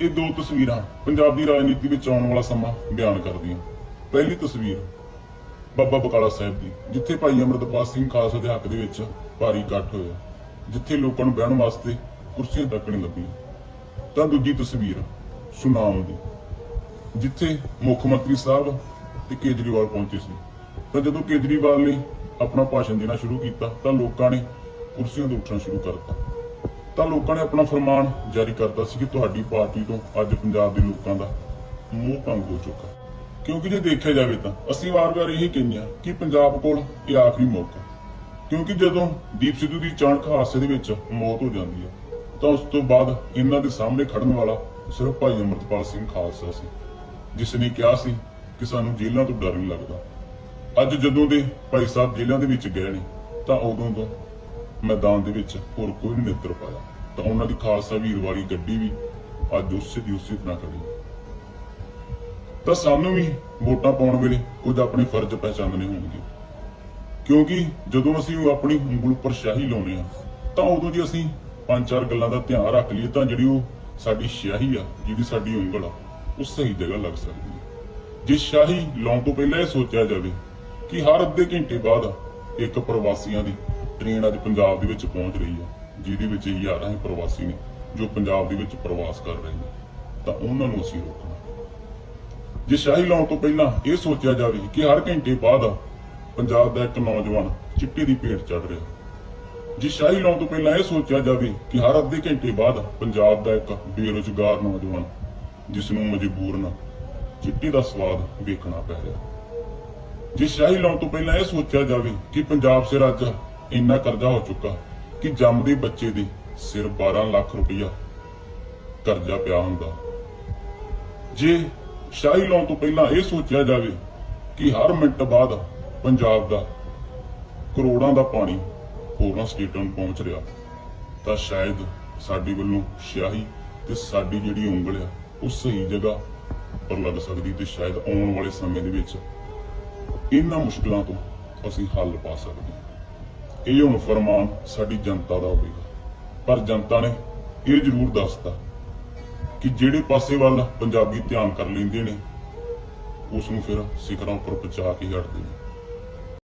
ਇਹ ਦੋ ਤਸਵੀਰਾਂ ਪੰਜਾਬ ਰਾਜਨੀਤੀ ਵਿੱਚ ਆਉਣ ਵਾਲਾ ਸਮਾਂ ਬਿਆਨ ਕਰਦੀਆਂ। ਪਹਿਲੀ ਤਸਵੀਰ ਬਾਬਾ ਬਕਾਲਾ ਸਾਹਿਬ ਦੀ, ਜਿੱਥੇ ਭਾਈ ਅਮਰਤਪਾਲ ਸਿੰਘ ਖਾਲਸਾ ਦੇ ਹੱਕ ਦੇ ਵਿੱਚ ਭਾਰੀ ਇਕੱਠ ਹੋਇਆ, ਜਿੱਥੇ ਲੋਕਾਂ ਨੂੰ ਬਹਿਣ ਵਾਸਤੇ ਕੁਰਸੀਆਂ ਤੱਕ ਨਹੀਂ ਲੱਭੀਆਂ ਤਾਂ ਦੂਜੀ ਤਸਵੀਰ ਸੁਨਾਮ ਦੀ, ਜਿੱਥੇ ਮੁੱਖ ਮੰਤਰੀ ਸਾਹਿਬ ਤੇ ਕੇਜਰੀਵਾਲ ਪਹੁੰਚੇ ਸੀ। ਤਾਂ ਜਦੋਂ ਕੇਜਰੀਵਾਲ ਨੇ ਆਪਣਾ ਭਾਸ਼ਣ ਦੇਣਾ ਸ਼ੁਰੂ ਕੀਤਾ, ਤਾਂ ਲੋਕਾਂ ਨੇ ਕੁਰਸੀਆਂ ਤੋਂ ਉੱਠਣਾ ਸ਼ੁਰੂ ਕਰਤਾ। ਤਾਂ ਲੋਕਾਂ ਨੇ ਆਪਣਾ ਫਰਮਾਨ ਜਾਰੀ ਕਰਤਾ ਸੀ ਕਿ ਤੁਹਾਡੀ ਪਾਰਟੀ ਤੋਂ ਅੱਜ ਪੰਜਾਬ ਦੇ ਲੋਕਾਂ ਦਾ ਮੋਹ ਭੰਗ ਹੋ ਚੁੱਕਾ। ਕਿਉਂਕਿ ਜੇ ਦੇਖਿਆ ਜਾਵੇ ਤਾਂ ਅਸੀਂ ਵਾਰ-ਵਾਰ ਇਹੀ ਕਹਿੰਦੇ ਕਿ ਪੰਜਾਬ ਕੋਲ ਇਹ ਆਖਰੀ ਮੌਕਾ ਕਿਉਂਕਿ ਜਦੋਂ ਦੀਪ ਸਿੱਧੂ ਦੀ ਚਾਣਕ ਹਾਦਸੇ ਦੇ ਵਿੱਚ ਮੌਤ ਹੋ ਜਾਂਦੀ ਹੈ, ਤਾਂ ਉਸ ਤੋਂ ਬਾਅਦ ਇਹਨਾਂ ਦੇ ਸਾਹਮਣੇ ਖੜਨ ਵਾਲਾ ਸਿਰਫ ਭਾਈ ਅਮਰਤਪਾਲ ਸਿੰਘ ਖਾਲਸਾ ਸੀ ਜਿਸ ਨੇ ਕਿਹਾ ਸੀ ਕਿ ਸਾਨੂੰ ਜੇਲ੍ਹਾਂ ਤੋਂ ਡਰ ਨਹੀਂ ਲੱਗਦਾ। ਅੱਜ ਜਦੋਂ ਦੇ ਭਾਈ ਸਾਹਿਬ ਜੇਲ੍ਹਾਂ ਦੇ ਵਿੱਚ ਗਏ ਨੇ, ਤਾਂ ਉਦੋਂ ਤੋਂ ਮੈਦਾਨ ਦੇ ਵਿੱਚ ਹੋਰ ਕੋਈ ਨਹੀਂ ਨਿੱਤਰ ਪਾਇਆ। ਤਾਂ ਉਹਨਾਂ ਦੀ ਖਾਲਸਾ ਵੀਰ ਵਾਲੀ ਗੱਡੀ ਵੀ ਅੱਜ ਉਸੇ ਦੀ ਉਸੇ ਤਰ੍ਹਾਂ ਖੜੀ ਤਾਂ ਸਾਨੂੰ ਵੀ ਵੋਟਾਂ ਪਾਉਣ ਵੇਲੇ ਕੁਝ ਆਪਣੇ ਫਰਜ਼ ਪਹਿਚਾਨਣੇ ਹੋਣਗੇ ਕਿਉਂਕਿ ਜਦੋਂ ਅਸੀਂ ਆਪਣੀ ਉਂਗਲ ਉੱਪਰ ਸ਼ਾਹੀ ਲਾਉਨੇ ਆ ਤਾਂ ਉਦੋਂ ਜੀ ਅਸੀਂ ਪੰਜ ਚਾਰ ਗੱਲਾਂ ਦਾ ਧਿਆਨ ਰੱਖ ਲਈਏ, ਤਾਂ ਜਿਹੜੀ ਉਹ ਸਾਡੀ ਸ਼ਾਹੀ ਆ ਜਿਹੜੀ ਸਾਡੀ ਉਂਗਲ ਆ, ਉਹ ਸਹੀ ਜਗ੍ਹਾ ਲੱਗ ਸਕਦੀ ਹੈ। ਜੇ ਸ਼ਾਹੀ ਲਾਉਣ ਤੋਂ ਪਹਿਲਾਂ ਇਹ ਸੋਚਿਆ ਜਾਵੇ ਕਿ ਹਰ ਅੱਧੇ ਘੰਟੇ ਬਾਅਦ ਇੱਕ ਪ੍ਰਵਾਸੀਆਂ ਦੀ ਟ੍ਰੇਨ ਅੱਜ ਪੰਜਾਬ ਦੇ ਵਿੱਚ ਪਹੁੰਚ ਰਹੀ ਹੈ, ਜਿਹਦੇ ਵਿੱਚ ਹਜ਼ਾਰਾਂ ਹੀ ਪ੍ਰਵਾਸੀ ਨੇ ਜੋ ਪੰਜਾਬ ਦੇ ਵਿੱਚ ਪ੍ਰਵਾਸ ਕਰ ਰਹੇ ਨੇ। ਤਾਂ ਉਹਨਾਂ ਨੂੰ ਅਸੀਂ ਰੋਕਣਾ। ਜੇ ਸ਼ਾਹੀ ਲਾਉਣ ਤੋਂ ਪਹਿਲਾਂ ਇਹ ਸੋਚਿਆ ਜਾਵੇ ਕਿ ਹਰ ਘੰਟੇ ਬਾਅਦ ਪੰਜਾਬ ਦਾ ਇੱਕ ਨੌਜਵਾਨ ਚਿੱਟੇ ਦੀ ਭੇਟ ਚੜ ਰਿਹਾ ਜੇ ਸ਼ਾਹੀ ਲਾਉਣ ਤੋਂ ਪਹਿਲਾਂ ਇਹ ਸੋਚਿਆ ਜਾਵੇ ਕਿ ਹਰ ਅੱਧੇ ਘੰਟੇ ਬਾਅਦ ਪੰਜਾਬ ਦਾ ਇੱਕ ਬੇਰੁਜ਼ਗਾਰ ਨੌਜਵਾਨ, ਜਿਸ ਨੂੰ ਮਜਬੂਰਨ ਚਿੱਟੇ ਦਾ ਸਵਾਦ ਵੇਖਣਾ ਪੈ ਰਿਹਾ ਜੇ ਸ਼ਾਹੀ ਲਾਉਣ ਤੋਂ ਪਹਿਲਾਂ ਇਹ ਸੋਚਿਆ ਜਾਵੇ ਕਿ ਪੰਜਾਬ ਸਿਰ ਅੱਜ ਇੰਨਾ ਕਰਜ਼ਾ ਹੋ ਚੁੱਕਾ ਕਿ ਜੰਮਦੇ ਬੱਚੇ ਦੇ ਸਿਰ 12 ਲੱਖ ਰੁਪਇਆ ਕਰਜ਼ਾ ਪਿਆ ਹੁੰਦਾ। ਜੇ ਸ਼ਾਹੀ ਲਾਉਣ ਤੋਂ ਪਹਿਲਾਂ ਇਹ ਸੋਚਿਆ ਜਾਵੇ ਕਿ ਹਰ ਮਿੰਟ ਬਾਅਦ ਪੰਜਾਬ ਦਾ ਕਰੋੜਾਂ ਦਾ ਪਾਣੀ ਹੋਰਾਂ ਸਟੇਟਾਂ ਨੂੰ ਪਹੁੰਚ ਰਿਹਾ, ਤਾਂ ਸ਼ਾਇਦ ਸਾਡੀ ਵੱਲੋਂ ਸ਼ਾਹੀ ਤੇ ਸਾਡੀ ਜਿਹੜੀ ਉਂਗਲ ਆ, ਉਹ ਸਹੀ ਜਗ੍ਹਾ ਪਰ ਲੱਗ ਸਕਦੀ ਤੇ ਸ਼ਾਇਦ ਆਉਣ ਵਾਲੇ ਸਮੇਂ ਦੇ ਵਿੱਚ ਇਹਨਾਂ ਮੁਸ਼ਕਲਾਂ ਤੋਂ ਅਸੀਂ ਹੱਲ ਪਾ ਸਕਦੇ। ਹਾਂ ਇਹ ਹੁਣ ਫਰਮਾਨ ਸਾਡੀ ਜਨਤਾ ਦਾ ਹੋਵੇਗਾ। ਪਰ ਜਨਤਾ ਨੇ ਇਹ ਜ਼ਰੂਰ ਦੱਸਤਾ ਕਿ ਜਿਹੜੇ ਪਾਸੇ ਵੱਲ ਪੰਜਾਬੀ ਧਿਆਨ ਕਰ ਲੈਂਦੇ ਨੇ ਉਸ ਨੂੰ ਫਿਰ ਸਿਖਰਾਂ ਉੱਪਰ ਪਹੁੰਚਾ ਕੇ ਹਟਦੇ ਨੇ।